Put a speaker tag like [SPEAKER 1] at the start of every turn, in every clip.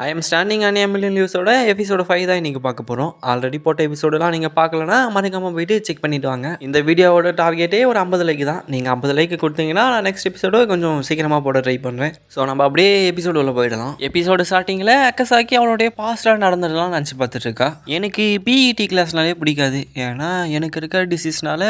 [SPEAKER 1] I am standing on million நியூஸோட எபிசோட five தான் இன்றைக்கி பார்க்க போகிறோம் ஆல்ரெடி போட்ட எபிசோடெலாம் நீங்கள் பார்க்கலனா மறக்காமல் போயிட்டு செக் பண்ணிட்டு வாங்க. இந்த வீடியோவோட டார்கெட்டே ஒரு ஐம்பது லைக் தான். நீங்கள் ஐம்பது லைக் கொடுத்தீங்கன்னா நான் நெக்ஸ்ட் எபிசோடு கொஞ்சம் சீக்கிரமாக போட ட்ரை பண்ணுறேன் ஸோ நம்ம அப்படியே எபிசோடு உள்ள போயிடலாம். எபிசோடு ஸ்டார்டிங்கில் அக்கசாக்கி அவளுடைய பாஸ்டாக நடந்ததெல்லாம் நினச்சி பார்த்துட்டு இருக்கா. எனக்கு பிஇடி கிளாஸ்னாலே பிடிக்காது. ஏன்னா எனக்கு இருக்க டிசீஸ்னால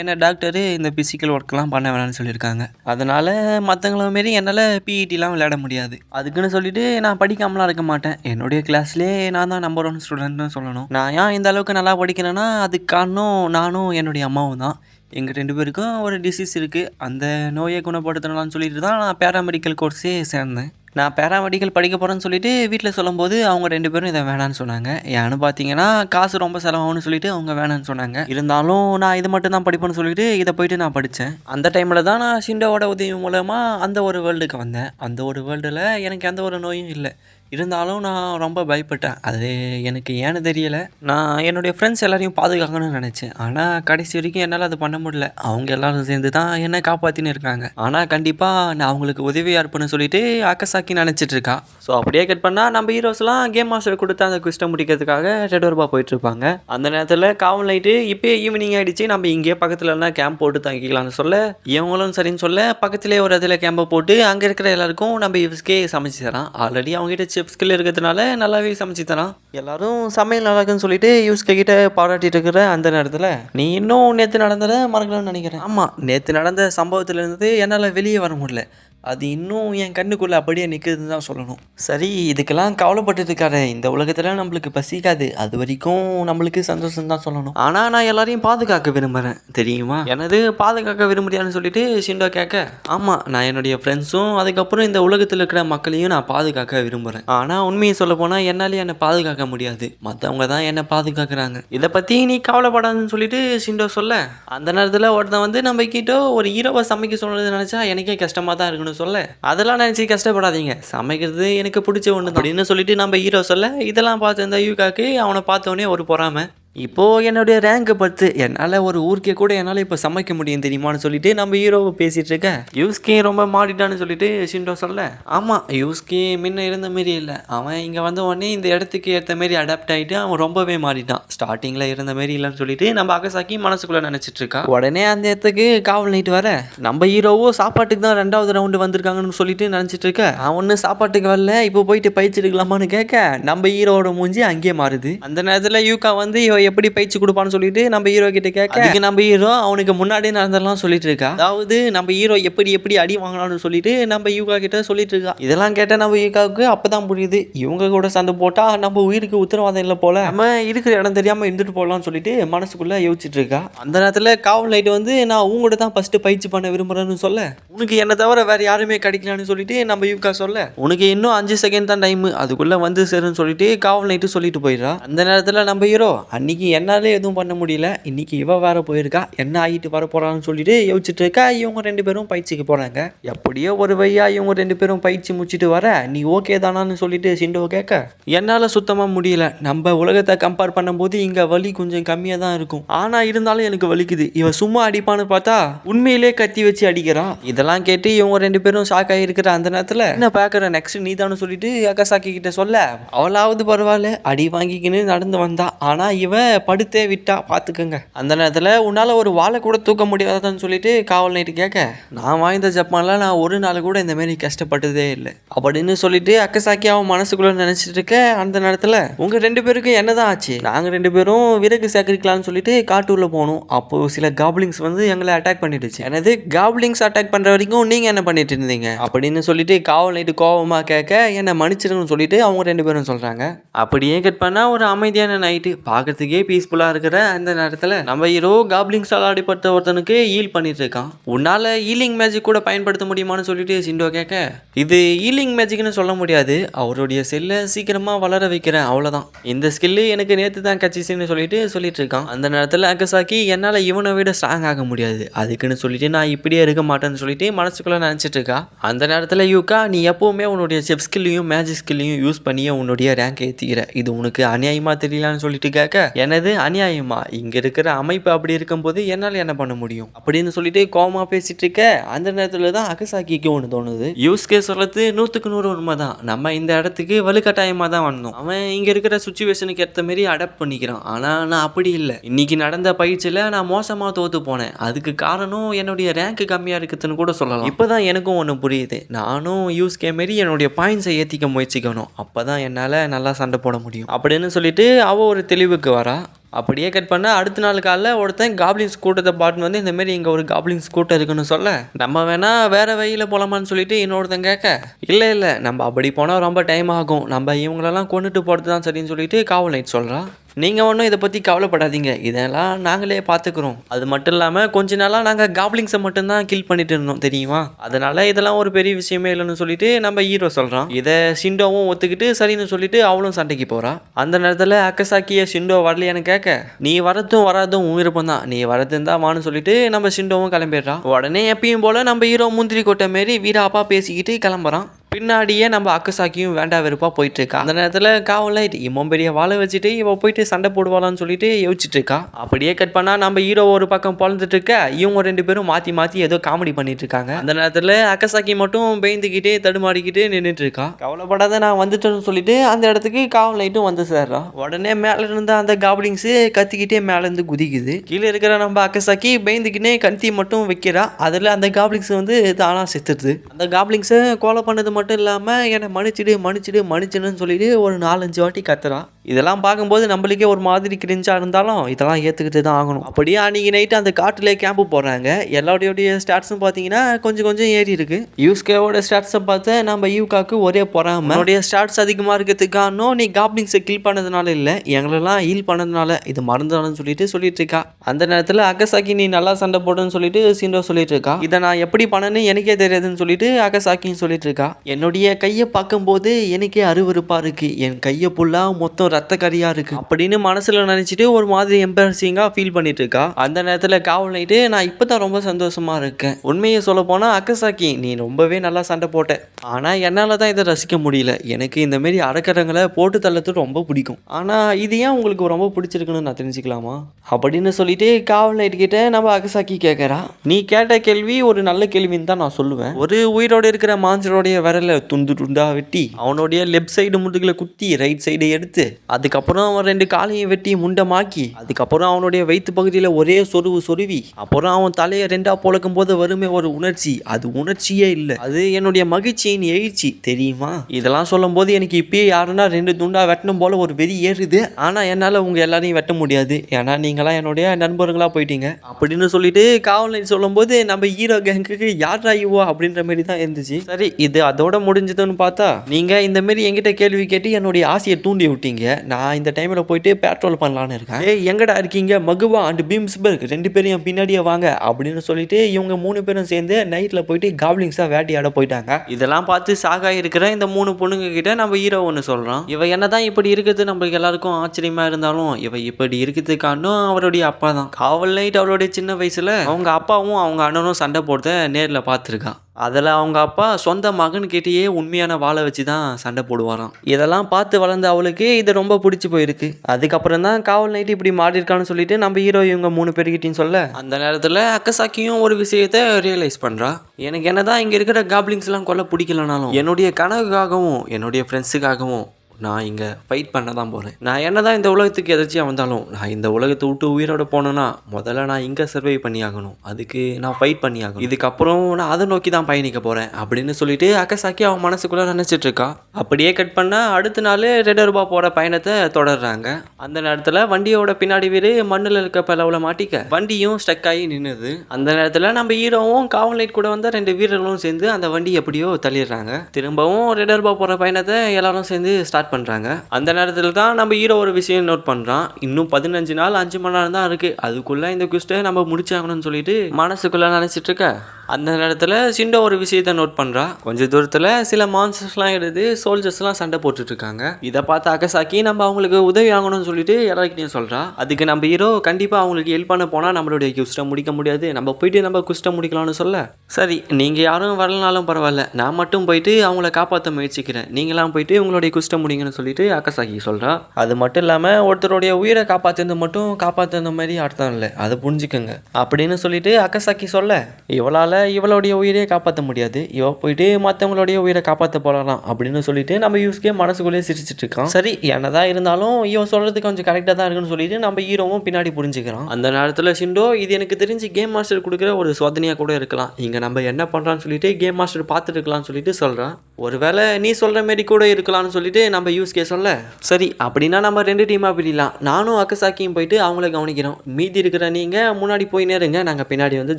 [SPEAKER 1] என்ன டாக்டரு இந்த ஃபிசிக்கல் ஒர்க்லாம் பண்ண வேணாம்னு சொல்லியிருக்காங்க. அதனால் மற்றவங்கள மாரி என்னால் பிஇடிலாம் விளையாட முடியாது. அதுக்குன்னு சொல்லிட்டு நான் படிக்காமலாம் இருக்க மாட்டேன். என்னுடைய கிளாஸ்லேயே நான் தான் நம்பர் ஒன் ஸ்டூடெண்ட்னு சொல்லணும். நான் ஏன் இந்த அளவுக்கு நல்லா படிக்கிறேன்னா அதுக்கு காரணம் நானும் என்னுடைய அம்மாவும் தான். எங்கள் ரெண்டு பேருக்கும் ஒரு டிசீஸ் இருக்குது அந்த நோயை குணப்படுத்தணும்னு சொல்லிட்டு தான் நான் பேராமெடிக்கல் கோர்ஸே சேர்ந்தேன். நான் பேராமெடிக்கல் படிக்க போகிறேன்னு சொல்லிட்டு வீட்டில் சொல்லும்போது அவங்க ரெண்டு பேரும் இதை வேணான்னு சொன்னாங்க. ஏன்னு பார்த்தீங்கன்னா காசு ரொம்ப செலவாகும்னு சொல்லிட்டு அவங்க வேணான்னு சொன்னாங்க. இருந்தாலும் நான் இது மட்டும் தான் படிப்பேன்னு சொல்லிட்டு இதை போயிட்டு நான் படித்தேன். அந்த டைமில் தான் நான் ஷிண்டோவோட உதவி மூலமாக அந்த ஒரு வேர்ல்டுக்கு வந்தேன். அந்த ஒரு வேர்ல்டில் எனக்கு எந்த ஒரு நோயும் இல்லை. இருந்தாலும் நான் ரொம்ப பயப்பட்டேன். அது எனக்கு ஏன்னு தெரியலை. நான் என்னுடைய ஃப்ரெண்ட்ஸ் எல்லாரையும் பாதுகாக்கணும்னு நினச்சேன். ஆனால் கடைசி வரைக்கும் என்னால் அது பண்ண முடியல. அவங்க எல்லாரும் சேர்ந்து தான் என்னை காப்பாற்றின்னு இருக்காங்க. ஆனால் கண்டிப்பாக நான் அவங்களுக்கு உதவியாக இருப்பேன்னு சொல்லிட்டு அக்கசாக்கி நினச்சிட்டு இருக்கா. ஸோ அப்படியே கட் பண்ணால் நம்ம ஹீரோஸ்லாம் கேம் மாஸ்டர் கொடுத்து அந்த குவிஸ்ட்டை முடிக்கிறதுக்காக ரெடோர்பா போயிட்டுருப்பாங்க அந்த நேரத்தில் காவல் நைட்டு இப்போயே ஈவினிங் ஆகிடுச்சு நம்ம இங்கேயே பக்கத்துலலாம் கேம்ப் போட்டு தங்கிக்கலாம்னு சொல்ல இவங்களும் சரின்னு சொல்ல பக்கத்திலே ஒரு இதில் கேம்பை போட்டு அங்கே இருக்கிற எல்லாருக்கும் நம்ம இவஸ்கே சமைச்சு தரான். ஆல்ரெடி அவங்ககிட்ட செப் ஸ்கில் இருக்கிறதுனால நல்லாவே சமைச்சு தரான் எல்லாரும் சமையல் நல்லா இருக்குன்னு சொல்லிட்டு யூஸ்கே கிட்ட பாராட்டிட்டு இருக்கிற அந்த நேரத்தில் நீ இன்னும் நேற்று நடந்ததை மறக்கலாம்னு நினைக்கிறேன். ஆமாம் நேற்று நடந்த சம்பவத்திலேருந்து என்னால் வெளியே வர முடியல. அது இன்னும் என் கண்ணுக்குள்ளே அப்படியே நிற்குதுன்னு தான் சொல்லணும். சரி இதுக்கெல்லாம் கவலைப்பட்டுருக்காரு இந்த உலகத்தில் நம்மளுக்கு பசிக்காது. அது வரைக்கும் நம்மளுக்கு சந்தோஷம் தான் சொல்லணும். ஆனால் நான் எல்லாரையும் பாதுகாக்க விரும்புகிறேன் தெரியுமா? எனது பாதுகாக்க விரும்புறியான்னு சொல்லிட்டு ஷிண்டோ கேட்க ஆமாம் நான் என்னுடைய ஃப்ரெண்ட்ஸும் அதுக்கப்புறம் இந்த உலகத்தில் இருக்கிற மக்களையும் நான் பாதுகாக்க விரும்புகிறேன் ஆனால் உண்மையை சொல்ல போனால் என்னாலே என்னை பாதுகாக்க முடியாது. மற்றவங்க தான் என்னை பாதுகாக்கிறாங்க. இதை பற்றி நீ கவலைப்படாதுன்னு சொல்லிட்டு ஷிண்டோ சொல்ல அந்த நேரத்தில் ஒருத்தன் வந்து நம்ம கிட்ட ஒரு ஹீரோவை சமைக்க சொன்னது நினச்சா எனக்கே கஷ்டமாக தான் இருக்கணும். இருக்குன்னு சொல்ல? அதெல்லாம் நினச்சி கஷ்டப்படாதீங்க. சமைக்கிறது எனக்கு பிடிச்ச ஒன்று அப்படின்னு சொல்லிட்டு நம்ம ஹீரோ சொல்ல இதெல்லாம் பார்த்து இந்த யூகாக்கு அவனை பார்த்தோன்னே ஒரு பொறாமை. இப்போது என்னுடைய ரேங்கை பத்து. என்னால் ஒரு ஊருக்கே கூட என்னால் இப்போ சமைக்க முடியும் தெரியுமான்னு சொல்லிட்டு நம்ம ஹீரோவை பேசிகிட்டு இருக்கேன் யூஸ்கே ரொம்ப மாறிட்டான்னு சொல்லிட்டு சிண்டோ சொல்ல. ஆமாம் யூஸ்கே முன்ன இருந்த மாரி இல்லை. அவன் இங்கே வந்த உடனே இந்த இடத்துக்கு ஏற்ற மாரி அடாப்ட் ஆகிட்டு அவன் ரொம்பவே மாறிட்டான். ஸ்டார்டிங்கில் இருந்த மாரி இல்லைன்னு சொல்லிட்டு நம்ம அகசாக்கி மனசுக்குள்ளே நினச்சிட்டு இருக்கா. உடனே அந்த இடத்துக்கு காவல் நைட்டு வர. நம்ம ஹீரோவோ சாப்பாட்டுக்கு தான் ரெண்டாவது ரவுண்டு வந்திருக்காங்கன்னு சொல்லிட்டு நினச்சிட்டு இருக்க. அவன் ஒன்றும் சாப்பாட்டுக்கு வரல. இப்போ போயிட்டு பயிற்சி எடுக்கலாமான்னு கேட்க நம்ம ஹீரோவோட மூஞ்சி அங்கேயே மாறுது. அந்த நேரத்தில் யூகா வந்து எப்படி பயிற்சி கொடுப்பான்னு சொல்லிட்டு நம்ம ஹீரோ கிட்ட கேட்க அதுக்கு நம்ம ஹீரோ அவனுக்கு முன்னாடியே நடந்தெல்லாம் சொல்லிட்டு இருக்கா? அதாவது நம்ம ஹீரோ எப்படி எப்படி அடி வாங்கலாம்னு சொல்லிட்டு நம்ம யூகா கிட்ட சொல்லிட்டு இருக்கா. இதெல்லாம் கேட்டால் நம்ம யூகாவுக்கு அப்பதான் புரியுது. இவங்க கூட சண்டை போட்டா நம்ம உயிருக்கு உத்தரவாதம் இல்லை போல. நம்ம இருக்கிற இடம் தெரியாம இருந்துட்டு போகலாம்னு சொல்லிட்டு மனசுக்குள்ள யோசிச்சுட்டு இருக்கா. அந்த நேரத்தில் காவல் நைட்டு வந்து நான் உங்கள்கிட்ட தான் ஃபர்ஸ்ட் பயிற்சி பண்ண விரும்புறேன்னு சொல்ல. உனக்கு என்ன தவிர வேற யாருமே கிடைக்கலான்னு சொல்லிட்டு நம்ம யூகா சொல்ல. உனக்கு இன்னும் அஞ்சு செகண்ட் தான் டைம் அதுக்குள்ள வந்து சேருன்னு சொல்லிட்டு காவல் நைட்டு சொல்லிட்டு போயிடுறா. அந்த நேரத்தில் நம்ம ஹீரோ இன்றைக்கி என்னாலே எதுவும் பண்ண முடியல. இன்னைக்கு இவ வேறு போயிருக்கா. என்ன ஆகிட்டு வர போகிறான்னு சொல்லிட்டு யோசிச்சுட்டு இருக்கா. இவங்க ரெண்டு பேரும் பயிற்சிக்கு போகிறாங்க எப்படியோ ஒரு வழியா இவங்க ரெண்டு பேரும் பயிற்சி முடிச்சிட்டு வர. நீ ஓகே தானான்னு சொல்லிட்டு சிண்டோ கேட்க என்னால் சுத்தமாக முடியல. நம்ம உலகத்தை கம்பேர் பண்ணும்போது இங்கே வலி கொஞ்சம் கம்மியாக தான் இருக்கும். ஆனால் இருந்தாலும் எனக்கு வலிக்குது. இவன் சும்மா அடிப்பான்னு பார்த்தா உண்மையிலே கத்தி வச்சு அடிக்கிறான் இதெல்லாம் கேட்டு இவங்க ரெண்டு பேரும் ஷாக் ஆகியிருக்கிற அந்த நேரத்தில் என்ன பார்க்குற? நெக்ஸ்ட் நீ சொல்லிட்டு அக்கசாக்கி கிட்ட சொல்ல. அவளாவது பரவாயில்ல. அடி வாங்கிக்கின்னு நடந்து வந்தா. ஆனால் இவன் படுத்தே விட்டா பார்த்துக்கோங்க அந்த நேரத்தில் உன்னால் ஒரு வாழை கூட தூக்க முடியாதுன்னு சொல்லிட்டு காவல் நைட்டு கேட்க நான் வாய்ந்த ஜப்பானில் நான் ஒரு நாள் கூட இந்தமாரி கஷ்டப்பட்டதே இல்லை. அப்படின்னு சொல்லிட்டு அக்கசாக்கி அவன் மனசுக்குள்ள நினச்சிட்டு இருக்க அந்த நேரத்தில் உங்கள் ரெண்டு பேருக்கும் என்னதான் ஆச்சு? நாங்கள் ரெண்டு பேரும் விறகு சேகரிக்கலாம்னு சொல்லிட்டு காட்டூரில் போனோம். அப்போது சில காப்ளிங்ஸ் வந்து எங்களை அட்டாக் பண்ணிடுச்சு. எனது காப்ளிங்ஸ் அட்டாக் பண்ணுற வரைக்கும் நீங்கள் என்ன பண்ணிட்டு இருந்தீங்க? அப்படின்னு சொல்லிட்டு காவல் நைட்டு கோபமாக கேட்க என்னை மன்னிச்சிருங்கன்னு சொல்லிட்டு அவங்க ரெண்டு பேரும் சொல்கிறாங்க அப்படியே கட் பண்ணால் ஒரு அமைதியான நைட்டு பார்க்கறதுக்கே பீஸ்ஃபுல்லாக இருக்கிற அந்த நேரத்தில் நம்ம ஹீரோ காப்ளிங்ஸால் அடிப்பட்ட ஒருத்தனுக்கு ஹீல் பண்ணிட்டு இருக்கான் உன்னால் ஹீலிங் மேஜிக் கூட பயன்படுத்த முடியுமான்னு சொல்லிட்டு சிண்டோ கேட்க இது ஹீலிங் மேஜிக்னு சொல்ல முடியாது. அவருடைய செல்லை சீக்கிரமாக வளர வைக்கிறேன். அவ்வளோதான் இந்த ஸ்கில்லு எனக்கு நேற்று தான் கச்சிச்சுன்னு சொல்லிட்டு சொல்லிட்டு இருக்கான் அந்த நேரத்தில் அக்கசாக்கி என்னால் இவனை விட ஸ்ட்ராங் ஆக முடியாது. அதுக்குன்னு சொல்லிட்டு நான் இப்படியே இருக்க மாட்டேன்னு சொல்லிட்டு மனசுக்குள்ளே நினச்சிட்டு இருக்கா அந்த நேரத்தில் யூக்கா நீ எப்போவுமே உன்னுடைய செப் ஸ்கில்லையும் மேஜிக் ஸ்கில்லையும் யூஸ் பண்ணியே உன்னுடைய ரேங்க் ஏற்றிக்கிற இது உனக்கு அநியாயமாக தெரியலான்னு சொல்லிட்டு கேட்க எனது அநியாயமா? இங்க இருக்கிற அமைப்பு அப்படி இருக்கும்போது என்னால் என்ன பண்ண முடியும்? அப்படின்னு சொல்லிட்டு கோமா பேசிட்டு இருக்க அந்த நேரத்துல தான் அகசாக்கிக்கு ஒன்று தோணுது. யூஸ்கே சொல்றது நூற்றுக்கு நூறு உண்மை தான் நம்ம இந்த இடத்துக்கு வலுக்கட்டாயமாக தான் வந்தோம். அவன் இங்க இருக்கிற சுச்சுவேஷனுக்கு ஏற்ற மாதிரி அடாப்ட் பண்ணிக்கிறான். ஆனா நான் அப்படி இல்லை. இன்னைக்கு நடந்த பயிற்சியில நான் மோசமா தோத்து போனேன். அதுக்கு காரணம் என்னுடைய ரேங்க் கம்மியா இருக்குதுன்னு கூட சொல்லலாம். இப்போதான் எனக்கும் ஒன்று புரியுது. நானும் யூஸ்கே மாரி என்னுடைய பாயிண்ட்ஸை ஏற்றிக்க முயற்சிக்கணும். அப்பதான் என்னால் நல்லா சண்டை போட முடியும். அப்படின்னு சொல்லிட்டு அவ ஒரு தெளிவுக்கு வர அப்படியே கட் பண்ண அடுத்த நாள் காலைல ஒருத்தன் காப்ளின்ஸ் கூட்டத்தை பாட்டு வந்து இந்தமாரி இங்கே ஒரு காப்ளின்ஸ் கூட்டம் இருக்குன்னு சொல்ல நம்ம வேணால் வேறு வழியில் போகலாமான்னு சொல்லிட்டு இன்னொருத்தன் கேட்க இல்லை இல்லை நம்ம அப்படி போனால் ரொம்ப டைம் ஆகும். நம்ம இவங்களெல்லாம் கொண்டுட்டு போகிறது தான் சரின்னு சொல்லிட்டு காவல் நைட் சொல்கிறான் நீங்கள் ஒன்றும் இதை பற்றி கவலைப்படாதீங்க. இதெல்லாம் நாங்களே பார்த்துக்குறோம் அது மட்டும் இல்லாமல் கொஞ்ச நாளாக நாங்கள் காப்ளிங்ஸை மட்டும்தான் கில் பண்ணிட்டு இருந்தோம் தெரியுமா? அதனால் இதெல்லாம் ஒரு பெரிய விஷயமே இல்லைன்னு சொல்லிட்டு நம்ம ஹீரோ சொல்கிறான் இதை ஷிண்டோவும் ஒத்துக்கிட்டு சரின்னு சொல்லிட்டு அவளும் சண்டைக்கு போகிறா அந்த நேரத்தில் அக்கசாக்கிய ஷிண்டோ வரலையான்னு கேட்க நீ வரதும் வராதும் உன் விருப்பம் தான். நீ வரதும் தான் வான்னு சொல்லிட்டு நம்ம ஷிண்டோவும் கிளம்பிடுறான் உடனே எப்பயும் போல் நம்ம ஹீரோ முந்திரி கொட்டை மாரி வீராப்பா பேசிக்கிட்டு கிளம்புறான். பின்னாடியே நம்ம அக்குசாக்கியும் வேண்டா வெறுப்பாக போயிட்டுருக்கா. அந்த நேரத்தில் காவலில் லைட் பெரிய வாழை வச்சுட்டு இவன் போயிட்டு சண்டை போடுவாளான்னு சொல்லிட்டு யோசிச்சுட்டு இருக்கா அப்படியே கட் பண்ணால் நம்ம ஹீரோ ஒரு பக்கம் பொழந்துட்டு இருக்க இவங்க ரெண்டு பேரும் மாற்றி மாற்றி ஏதோ காமெடி பண்ணிட்டு இருக்காங்க அந்த நேரத்தில் அக்கசாக்கி மட்டும் பெய்ந்துக்கிட்டே தடுமாடிக்கிட்டு நின்றுட்டு இருக்கா கவலைப்படாத நான் வந்துட்டேன்னு சொல்லிட்டு அந்த இடத்துக்கு காவல் லைட்டும் வந்து சேர்றான். உடனே மேலே இருந்த அந்த காப்டிங்ஸு கத்திக்கிட்டே மேலேருந்து குதிக்குது. கீழே இருக்கிற நம்ம அக்கசாக்கி பெய்ந்துக்கிட்டே கத்தி மட்டும் வைக்கிறா. அதில் அந்த காப்ளிங்ஸ் வந்து தானாக செத்துடுது அந்த காப்ளிங்ஸை கொலை பண்ணது மட்டும் மட்டும் இல்லாமல் என்னை மன்னிச்சிடு மன்னிச்சிடு மன்னிச்சிடுன்னு சொல்லிட்டு ஒரு நாலஞ்சு வாட்டி கத்துறான். இதெல்லாம் பார்க்கும்போது நம்மளுக்கே ஒரு மாதிரி கிரிஞ்சாக இருந்தாலும் இதெல்லாம் ஏற்றுக்கிட்டு தான் ஆகணும். அப்படியே அன்றைக்கி நைட்டு அந்த காட்டிலே கேம்பு போடுறாங்க எல்லாருடைய ஸ்டாட்ஸும் பார்த்தீங்கன்னா கொஞ்சம் கொஞ்சம் ஏறி இருக்கு. யூஸ்கேவோட ஸ்டாட்ஸை பார்த்து நம்ம யூகாக்கு ஒரே பொறாம. என்னுடைய ஸ்டாட்ஸ் அதிகமாக இருக்கிறதுக்கு? காரணம் நீ காப்ளிங்ஸை கில் பண்ணதுனால இல்லை. எங்களெல்லாம் ஹீல் பண்ணதுனால. இது மறந்துடான்னு சொல்லிட்டு சொல்லிட்டு இருக்கா. அந்த நேரத்தில் அகசாக்கி நீ நல்லா சண்டை போடுன்னு சொல்லிட்டு சிண்டோ சொல்லிட்டு இருக்கா. இதை நான் எப்படி பண்ணேன்னு எனக்கே தெரியாதுன்னு சொல்லிட்டு அகசாக்கின்னு சொல்லிட்டு இருக்கா. என்னுடைய கையை பார்க்கும்போது எனக்கே அருவருப்பா இருக்கு. என் கையை புல்லா மொத்தம் ரத்த கறியாக இருக்குது அப்படின்னு மனசில் நினச்சிட்டு ஒரு மாதிரி எம்பரசிங்காக ஃபீல் பண்ணிட்டு இருக்கா அந்த நேரத்தில் காவல் நைட்டு நான் இப்பதான் ரொம்ப சந்தோஷமாக இருக்கேன். உண்மையை சொல்ல போனால் அக்கசாக்கி நீ ரொம்பவே நல்லா சண்டை போட்ட. ஆனால் என்னால் தான் இதை ரசிக்க முடியல. எனக்கு இந்த மாதிரி போட்டு தள்ளத்து ரொம்ப பிடிக்கும். ஆனால் இது ஏன் உங்களுக்கு ரொம்ப பிடிச்சிருக்குன்னு நான் தெரிஞ்சுக்கலாமா? அப்படின்னு சொல்லிட்டு காவல் நைட் கிட்ட நம்ம அகசாக்கி கேட்கறா நீ கேட்ட கேள்வி ஒரு நல்ல கேள்வின்னு தான் நான் சொல்லுவேன். ஒரு உயிரோட இருக்கிற மாஞ்சரோடைய விரலை துண்டு துண்டா வெட்டி அவனுடைய லெஃப்ட் சைடு முதுகில் குத்தி ரைட் சைடு எடுத்து அதுக்கப்புறம் அவன் ரெண்டு காலையும் வெட்டி முண்டமாக்கி அதுக்கப்புறம் அவனுடைய வயிற்று பகுதியில் ஒரே சொருவு சொருவி அப்புறம் அவன் தலையை ரெண்டா புழக்கும் போது வருமே ஒரு உணர்ச்சி. அது உணர்ச்சியே இல்லை. அது என்னுடைய மகிழ்ச்சியின் எழுச்சி. தெரியுமா? இதெல்லாம் சொல்லும் போது எனக்கு இப்பயே யாருன்னா ரெண்டு துண்டா வெட்டணும் போல ஒரு வெறி ஏறுது. ஆனால் என்னால் உங்கள் எல்லாரையும் வெட்ட முடியாது. ஏன்னா நீங்களாம் என்னுடைய நண்பர்களாக போயிட்டீங்க. அப்படின்னு சொல்லிட்டு காவல் நிலையம் சொல்லும்போது நம்ம ஹீரோ கேங்குக்கு யாரா இவோ அப்படின்ற மாதிரி தான் இருந்துச்சு. சரி இது அதோட முடிஞ்சதுன்னு பார்த்தா நீங்கள் இந்த மாதிரி என்கிட்ட கேள்வி கேட்டு என்னுடைய ஆசையை தூண்டி விட்டீங்க. நான் இந்த டைம்ல போயிட்டு பேட்ரோல் பண்ணலான்னு இருக்கேன். ஏய் எங்கடா இருக்கீங்க? மகுவா அண்ட் பீம்ஸ்பர்க். ரெண்டு பேரும் என் பின்னாடியே வாங்க அப்படின்னு சொல்லிட்டு இவங்க மூணு பேரும் சேர்ந்து நைட்ல போயிட்டு காப்ளிங்ஸா வேட்டையாட போயிட்டாங்க. இதெல்லாம் பார்த்து சாகா இருக்கிற இந்த மூணு பொண்ணுங்க கிட்ட நம்ம ஹீரோ ஒன்று சொல்றோம். இவ என்னதான் இப்படி இருக்குது? நம்மளுக்கு எல்லாருக்கும் ஆச்சரியமா இருந்தாலும் இவ இப்படி இருக்கிறதுக்கானும் அவருடைய அப்பா தான். காவல் நைட் அவருடைய சின்ன வயசுல அவங்க அப்பாவும் அவங்க அண்ணனும் சண்டை போடுறத நேர்ல பார்த்துருக்கான். அதில் அவங்க அப்பா சொந்த மகன்கிட்டயே உண்மையான வாழை வச்சு தான் சண்டை போடுவாராம். இதெல்லாம் பார்த்து வளர்ந்த அவளுக்கு இது ரொம்ப பிடிச்சி போயிருக்கு. அதுக்கப்புறம் தான் காவல் நைட்டு இப்படி மாறியிருக்கான்னு சொல்லிட்டு நம்ம ஹீரோ இவங்க மூணு பேர்கிட்டையும் சொல்ல. அந்த நேரத்தில் அக்கசாக்கியும் ஒரு விஷயத்த ரியலைஸ் பண்ணுறா எனக்கு என்னதான் இங்கே இருக்கிற காப்ளிங்ஸ்லாம் கொல்ல பிடிக்கலனாலும் என்னுடைய கனவுக்காகவும் என்னுடைய ஃப்ரெண்ட்ஸுக்காகவும் நான் இங்கே ஃபைட் பண்ண தான் போகிறேன் நான் என்ன தான் இந்த உலகத்துக்கு எதாச்சியாக வந்தாலும் நான் இந்த உலகத்தை விட்டு உயிரோட போனேன்னா முதல்ல நான் இங்கே சர்வை பண்ணி ஆகணும் அதுக்கு நான் ஃபைட் பண்ணி ஆகணும் இதுக்கப்புறம் நான் அதை நோக்கி தான் பயணிக்க போகிறேன் அப்படின்னு சொல்லிட்டு அக்கசாக்கி அவன் மனசுக்குள்ளே நினச்சிட்டு இருக்கா. அப்படியே கட் பண்ணால் அடுத்த நாள் ரெண்டு ரூபா போகிற பயணத்தை தொடர்றாங்க. அந்த நேரத்தில் வண்டியோட பின்னாடி வீடு மண்ணில் இருக்க பலவில் மாட்டிக்க வண்டியும் ஸ்டக் ஆகி நின்றுது அந்த நேரத்தில் நம்ம ஹீரோவும் காவல் லைட் கூட வந்த ரெண்டு வீரர்களும் சேர்ந்து அந்த வண்டி எப்படியோ தள்ளிடுறாங்க. திரும்பவும் ரெண்டு ரூபா போகிற பயணத்தை எல்லாரும் சேர்ந்து ஸ்டார்ட் பண்ணுறாங்க அந்த நேரத்தில் தான் நம்ம ஹீரோ ஒரு விஷயம் நோட் பண்ணுறான் இன்னும் பதினஞ்சு நாள் அஞ்சு மணி நேரம் தான் இருக்குது அதுக்குள்ளே இந்த குஸ்ட்டை நம்ம முடிச்சாகணும்னு சொல்லிட்டு மனசுக்குள்ளே நினச்சிட்ருக்க அந்த நேரத்தில் சிண்டோ ஒரு விஷயத்தை நோட் பண்ணுறா கொஞ்ச தூரத்தில் சில மான்சர்ஸ்லாம் எடுத்து சோல்ஜர்ஸ்லாம் சண்டை போட்டுட்டு இருக்காங்க இதை பார்த்து அகசாக்கி நம்ம அவங்களுக்கு உதவி ஆகணும்னு சொல்லிட்டு எல்லாருக்கிட்டையும் சொல்கிறா அதுக்கு நம்ம ஹீரோ கண்டிப்பாக அவங்களுக்கு ஹெல்ப் பண்ண போனால் நம்மளுடைய குஸ்ட்டை முடிக்க முடியாது. நம்ம போயிட்டு நம்ம குஸ்ட்டை முடிக்கலாம்னு சொல்ல. சரி நீங்கள் யாரும் வரலனாலும் பரவாயில்ல. நான் மட்டும் போயிட்டு அவங்கள காப்பாற்ற முயற்சிக்கிறேன். நீங்களாம் போயிட்டு உங்களுடைய குஸ்ட்டை முடிங்கன்னு சொல்லிட்டு அகசாக்கி சொல்கிறா அது மட்டும் இல்லாமல் ஒருத்தருடைய உயிரை காப்பாற்றுறது மட்டும் காப்பாற்றுன மாதிரி அர்த்தம் இல்லை. அதை புரிஞ்சுக்கோங்க. அப்படின்னு சொல்லிட்டு அகசாக்கி சொல்ல. இவளால் இவளுடைய உயிரே காப்பாற்ற முடியாது. இவ போயிட்டு மற்றவங்களுடைய உயிரை காப்பாற்ற போகலாம் அப்படின்னு சொல்லிட்டு நம்ம யூஸ்க்கே மனசுக்குள்ளேயே சிரிச்சிட்டு இருக்கான். சரி என்னதான் இருந்தாலும் இவன் சொல்கிறது கொஞ்சம் கரெக்டாக தான் இருக்குன்னு சொல்லிட்டு நம்ம ஹீரோவும் பின்னாடி புரிஞ்சுக்கிறான். அந்த நேரத்தில் சிண்டோ இது எனக்கு தெரிஞ்சு கேம் மாஸ்டர் கொடுக்குற ஒரு சோதனையாக கூட இருக்கலாம். இங்கே நம்ம என்ன பண்ணுறான்னு சொல்லிட்டு கேம் மாஸ்டர் பார்த்துட்டு இருக்கலாம்னு சொல்லிட்டு சொல்கிறான் ஒருவேளை நீ சொல்கிற மாரி கூட இருக்கலாம்னு சொல்லிட்டு நம்ம யூஸ்கே சொல்ல? சரி அப்படின்னா நம்ம ரெண்டு டீமாக பிடிக்கலாம் நானும் அக்கசாக்கியும் போயிட்டு அவங்கள கவனிக்கிறோம். மீதி இருக்கிற நீங்கள் முன்னாடி போய் நேருங்க நாங்கள் பின்னாடி வந்து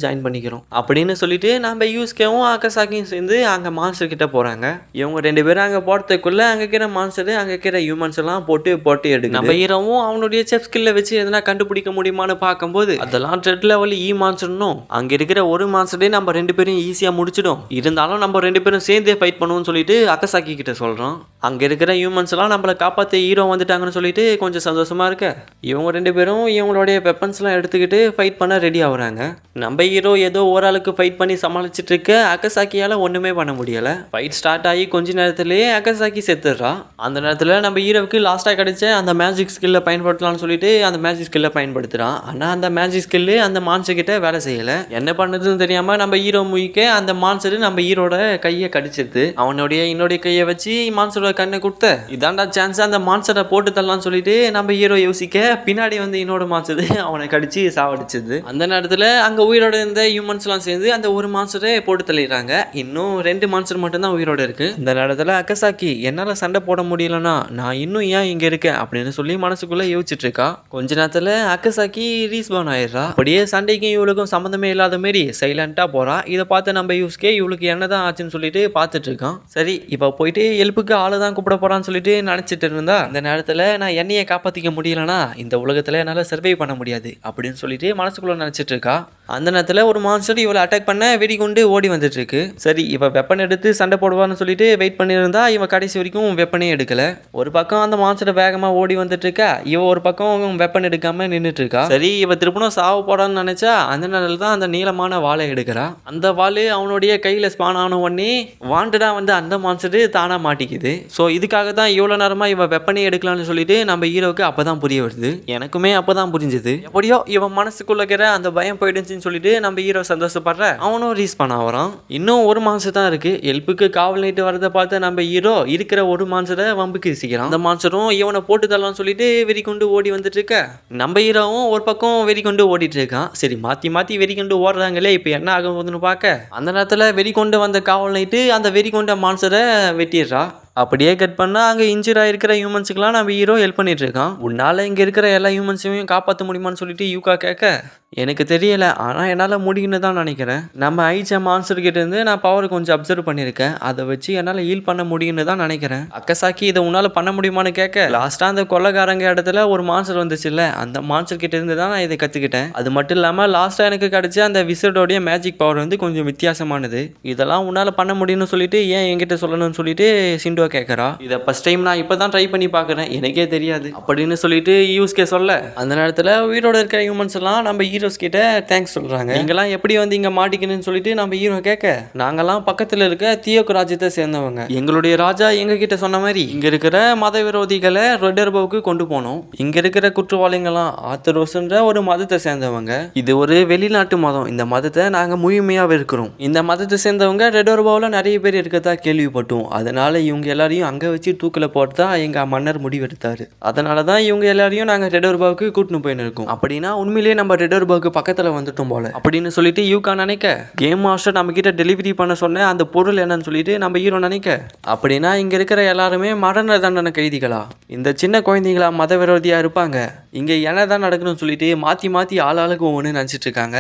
[SPEAKER 1] ஜாயின் பண்ணிக்கிறோம். அப்படின்னு சொல்லிட்டு நம்ம யூஸ்கேவும் அக்கசாக்கியும் சேர்ந்து அங்கே மான்ஸ்டர் கிட்ட போகிறாங்க இவங்க ரெண்டு பேரும் அங்கே போகிறதுக்குள்ள அங்கே இருக்கிற மான்ஸ்டர் அங்கே இருக்கிற ஹியூமன்ஸ் எல்லாம் போட்டு போட்டு எடுக்கும் நம்ம ஹீரோவும் அவனுடைய செஃப் ஸ்கில்லை வச்சு எதனா கண்டுபிடிக்க முடியுமான்னு பார்க்கும்போது அதெல்லாம் ட்ரெட் லெவல் இ மான்ஸ்டர்னும் அங்கே இருக்கிற ஒரு மான்ஸ்டரே நம்ம ரெண்டு பேரும் ஈஸியாக முடிச்சிடும். இருந்தாலும் நம்ம ரெண்டு பேரும் சேர்ந்தே ஃபைட் பண்ணுவோம்னு சொல்லிட்டு அக்கசாக்கி கிட்ட சொல்கிறோம் அங்கே இருக்கிற ஹியூமன்ஸ்லாம் நம்மளை காப்பாற்ற ஹீரோ வந்துட்டாங்கன்னு சொல்லிட்டு கொஞ்சம் சந்தோஷமாக இருக்க. இவங்க ரெண்டு பேரும் இவங்களுடைய வெப்பன்ஸ்லாம் எடுத்துக்கிட்டு ஃபைட் பண்ண ரெடி ஆகுறாங்க. நம்ம ஹீரோ ஏதோ ஓரளவுக்கு ஃபைட் பண்ணி சமாளிச்சிட்டு இருக்க அகசாக்கியால் ஒன்றுமே பண்ண முடியலை. ஃபைட் ஸ்டார்ட் ஆகி கொஞ்ச நேரத்துலேயே அகசாக்கி செத்துடுறா. அந்த நேரத்தில் நம்ம ஹீரோவுக்கு லாஸ்ட்டாக கிடைச்ச அந்த மேஜிக் ஸ்கில்லை பயன்படுத்தலாம்னு சொல்லிட்டு அந்த மேஜிக் ஸ்கில்லை பயன்படுத்துகிறான் ஆனால் அந்த மேஜிக் ஸ்கில்லு அந்த மான்சர்கிட்ட வேலை செய்யலை. என்ன பண்ணுறதுன்னு தெரியாமல் நம்ம ஹீரோ முயிக்க அந்த மான்சர் நம்ம ஹீரோட கையை கடிச்சிருது. அவனுடைய என்னுடைய கையை வச்சு மான்சரோட கண்ணை கொடுத்த? இதாண்டா சான்ஸ் அந்த மான்சரை போட்டு தரலாம்னு சொல்லிட்டு நம்ம ஹீரோ யோசிக்க பின்னாடி வந்து இன்னொரு மான்சரு அவனை கடிச்சு சாவடிச்சது. அந்த நேரத்தில் அங்கே உயிரோட இருந்த ஹியூமன்ஸ்லாம் சேர்ந்து அந்த ஒரு மான்சரை போட்டு தள்ளிடுறாங்க. இன்னும் ரெண்டு மான்சர் மட்டும்தான் உயிரோட இருக்கு. இந்த நேரத்தில் அக்கசாக்கி என்னால் சண்டை போட முடியலன்னா நான் இன்னும் ஏன் இங்கே இருக்கேன்? அப்படின்னு சொல்லி மனசுக்குள்ளே யோசிச்சுட்டு இருக்கா. கொஞ்ச நேரத்தில் அக்கசாக்கி ரீஸ்பான் ஆயிடுறா. அப்படியே சண்டைக்கும் இவளுக்கும் சம்மந்தமே இல்லாத மாரி சைலண்ட்டாக போகிறான் இதை பார்த்து நம்ம யூஸ்கே இவளுக்கு என்னதான் ஆச்சுன்னு சொல்லிட்டு பார்த்துட்டு இருக்கான். சரி இப்போ போயிட்டு எழுப்புக்கு ஆளு தான் கூப்பிட போகிறான்னு சொல்லிட்டு நினச்சிட்டு இருந்தா அந்த நேரத்தில் நான் என்னையை காப்பாற்றிக்க முடியலன்னா இந்த உலகத்தில் என்னால் சர்வை பண்ண முடியாது அப்படின்னு சொல்லிட்டு மனசுக்குள்ளே நினச்சிட்டு இருக்கா. அந்த நேரத்தில் ஒரு மான்ஸ்டர் இவளை அட்டாக் பண்ண வெடிகுண்டு ஓடி வந்துட்டுருக்கு. சரி இவள் வெப்பன் எடுத்து சண்டை போடுவான்னு சொல்லிட்டு வெயிட் பண்ணியிருந்தா இவன் கடைசி வரைக்கும் வெப்பனே எடுக்கலை. ஒரு பக்கம் அந்த மான்ஸ்டர் வேகமாக ஓடி வந்துட்டு இருக்கா ஒரு பக்கம் வெப்பன் எடுக்காமல் நின்றுட்டு இருக்கா சரி இவன் திருப்பணும் சாவு போடான்னு நினச்சா அந்த நேரத்தில் தான் அந்த நீளமான வாழை எடுக்கிறா. அந்த வாள் அவனுடைய கையில் ஸ்பான் ஆன உடனே வாண்டடாக வந்து அந்த மான்ஸ்டர் தானாக மாட்டிக்குது. ஸோ இதுக்காக தான் இவ்வளோ நேரமாக இவன் வெப்பனே எடுக்கலாம்னு சொல்லிட்டு நம்ம ஹீரோவுக்கு அப்போ தான் புரிய வருது. எனக்குமே அப்போ தான் புரிஞ்சுது. எப்படியோ இவன் மனசுக்குள்ளே இருக்கிற அந்த பயம் போயிடுச்சுன்னு சொல்லிட்டு நம்ம ஹீரோ சந்தோஷப்படுற? அவனும் ரீஸ் பண்ண வரான் இன்னும் ஒரு மாசம் தான் இருக்கு. ஹெல்ப்புக்கு காவல் நைட்டு வரதை பார்த்து நம்ம ஹீரோ இருக்கிற ஒரு மான்சரை வம்புக்கு வீசிக்கிறான். அந்த மான்சரும் இவனை போட்டு தரலாம்னு சொல்லிட்டு வெறி கொண்டு ஓடி வந்துட்டு இருக்க. நம்ம ஹீரோவும் ஒரு பக்கம் வெறி கொண்டு ஓடிட்டு இருக்கான். சரி மாத்தி மாத்தி வெறி கொண்டு ஓடுறாங்களே இப்போ என்ன ஆக போகுதுன்னு பார்க்க. அந்த நேரத்தில் வெறி கொண்டு வந்த காவல் நைட்டு அந்த வெறி கொண்ட மான்சரை வெட்டிடுறா. அப்படியே கட் பண்ணால் அங்கே இன்ஜூர் ஆகிருக்கிற ஹியூமன்ஸுக்கெலாம் நம்ம ஹீரோ ஹெல்ப் பண்ணிட்டு இருக்கான். உன்னால் இங்கே இருக்கிற எல்லா ஹியூமன்ஸையும் காப்பாற்ற முடியுமான்னு சொல்லிட்டு யூகா கேட்க எனக்கு தெரியலை. ஆனால் என்னால் முடியும்னு தான் நினைக்கிறேன். நம்ம ஐச்ச மான்சர் இருந்து நான் பவர் கொஞ்சம் அப்சர்வ் பண்ணியிருக்கேன் அதை வச்சு என்னால் ஹீல் பண்ண முடியும்னு தான் நினைக்கிறேன். அக்கசாக்கி இதை உன்னால் பண்ண முடியுமான்னு கேட்க லாஸ்ட்டாக அந்த கொள்ளக்காரங்க இடத்துல ஒரு மான்சர் வந்துச்சுல்ல அந்த மான்சர் இருந்து தான் நான் இதை கற்றுக்கிட்டேன் அது மட்டும் இல்லாமல் லாஸ்ட்டாக எனக்கு கிடச்ச அந்த விசர்டோடைய மேஜிக் பவர் வந்து கொஞ்சம் வித்தியாசமானது. இதெல்லாம் உன்னால் பண்ண முடியும்னு சொல்லிட்டு ஏன் என்கிட்ட சொல்லணும்னு சொல்லிட்டு சிண்டோ கேட்குறா இதை ஃபஸ்ட் டைம் நான் இப்போ தான் ட்ரை பண்ணி பார்க்குறேன் எனக்கே தெரியாது. அப்படின்னு சொல்லிட்டு யூஸ்கே சொல்ல. அந்த நேரத்தில் உயிரோட இருக்கிற ஹியூமன்ஸ் எல்லாம் நம்ம ஹீரோஸ் கிட்ட தேங்க்ஸ் சொல்கிறாங்க நீங்களாம் எப்படி வந்து இங்கே மாட்டிக்கணும்னு சொல்லிட்டு நம்ம ஹீரோ கேட்க? நாங்கெல்லாம் பக்கத்தில் இருக்க தியோக்கு ராஜ்யத்தை சேர்ந்தவங்க. எங்களுடைய ராஜா எங்க கிட்ட சொன்ன மாதிரி இங்கே இருக்கிற மத விரோதிகளை ரெடர்போவுக்கு கொண்டு போனோம். இங்கே இருக்கிற குற்றவாளிகள்லாம் ஆத்தரோஸ்ன்ற ஒரு மதத்தை சேர்ந்தவங்க. இது ஒரு வெளிநாட்டு மதம். இந்த மதத்தை நாங்கள் முழுமையாக இருக்கிறோம். இந்த மதத்தை சேர்ந்தவங்க ரெடோர்பாவில் நிறைய பேர் இருக்கதா கேள்விப்பட்டோம். அதனால இவங்க எல்லாரையும் அங்கே வச்சு தூக்கில் போட்டு தான் எங்கள் மன்னர் முடிவெடுத்தார். அதனால தான் இவங்க எல்லாரையும் நாங்கள் ரெடோர்பாவுக்கு கூட்டின்னு போயின்னு இருக்கோம். அப்படின்னா உண்மையிலேயே நம்ம ரெடோர்பாவுக்கு பக்கத்தில் வந்துட்டோம் போல. அப்படின்னு சொல்லிட்டு யூகா நினைக்க கேம் மாஸ்டர் நம்ம கிட்ட டெலிவரி பண்ண சொன்ன அந்த பொருள் என்னன்னு சொல்லிட்டு நம்ம ஹீரோ நினைக்க அப்படின்னா இங்கே இருக்கிற எல்லாருமே மரண தண்டனை கைதிகளா? இந்த சின்ன குழந்தைங்களா மத விரோதியாக இருப்பாங்க. இங்கே என்ன தான் நடக்கணும்னு சொல்லிட்டு மாற்றி மாற்றி ஆளாளுக்கு ஒவ்வொன்று நினச்சிட்டு இருக்காங்க.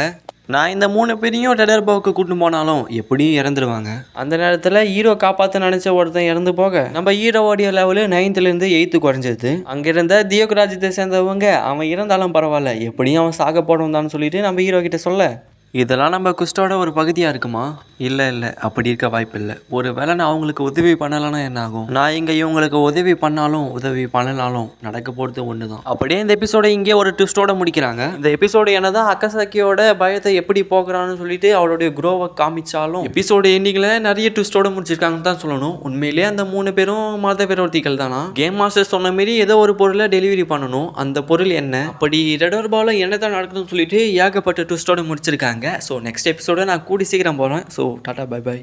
[SPEAKER 1] நான் இந்த மூணு பேரையும் டெடர்பாவுக்கு கூட்டு போனாலும் எப்படியும் இறந்துருவாங்க. அந்த நேரத்தில் ஹீரோ காப்பாற்ற நினச்ச ஒருத்தன் இறந்து போக நம்ம ஹீரோவோடைய லெவலு நைன்த்துலேருந்து எயித்து குறைஞ்சது. அங்கே இருந்த தியோகராஜ்யத்தை சேர்ந்தவங்க அவன் இறந்தாலும் பரவாயில்ல எப்படியும் அவன் சாக போடும் தான் சொல்லிட்டு நம்ம ஹீரோ கிட்ட சொல்ல. இதெல்லாம் நம்ம குஸ்டோட ஒரு பகுதியாக இருக்குமா? இல்லை இல்லை. அப்படி இருக்க வாய்ப்பு இல்லை. ஒரு வேளை நான் அவங்களுக்கு உதவி பண்ணலைன்னா என்ன ஆகும்? நான் இங்கே இவங்களுக்கு உதவி பண்ணாலும் உதவி பண்ணலாலும் நடக்க போகிறது ஒன்று தான் அப்படியே இந்த எபிசோட இங்கே ஒரு ட்விஸ்டோட முடிக்கிறாங்க. இந்த எபிசோடு என்னதான் அக்கசாக்கியோட பயத்தை எப்படி போகிறான்னு சொல்லிட்டு அவளுடைய குரோவை காமிச்சாலும் எபிசோடு எண்டிங்கில் நிறைய ட்விஸ்டோட முடிச்சிருக்காங்கன்னு தான் சொல்லணும். உண்மையிலேயே அந்த மூணு பேரும் மத பேரவர்த்திகள் தானா? கேம் மாஸ்டர் சொன்ன மாரி ஏதோ ஒரு பொருளை டெலிவரி பண்ணணும். அந்த பொருள் என்ன? அப்படி ரெடர் பாலம் என்ன தான் நடக்குதுன்னு சொல்லிட்டு ஏகப்பட்ட ட்விஸ்டோட முடிச்சிருக்காங்க. ஸோ நெக்ஸ்ட் எபிசோட நான் கூடி சீக்கிரம் போகிறேன் ஸோ டாட்டா பை பை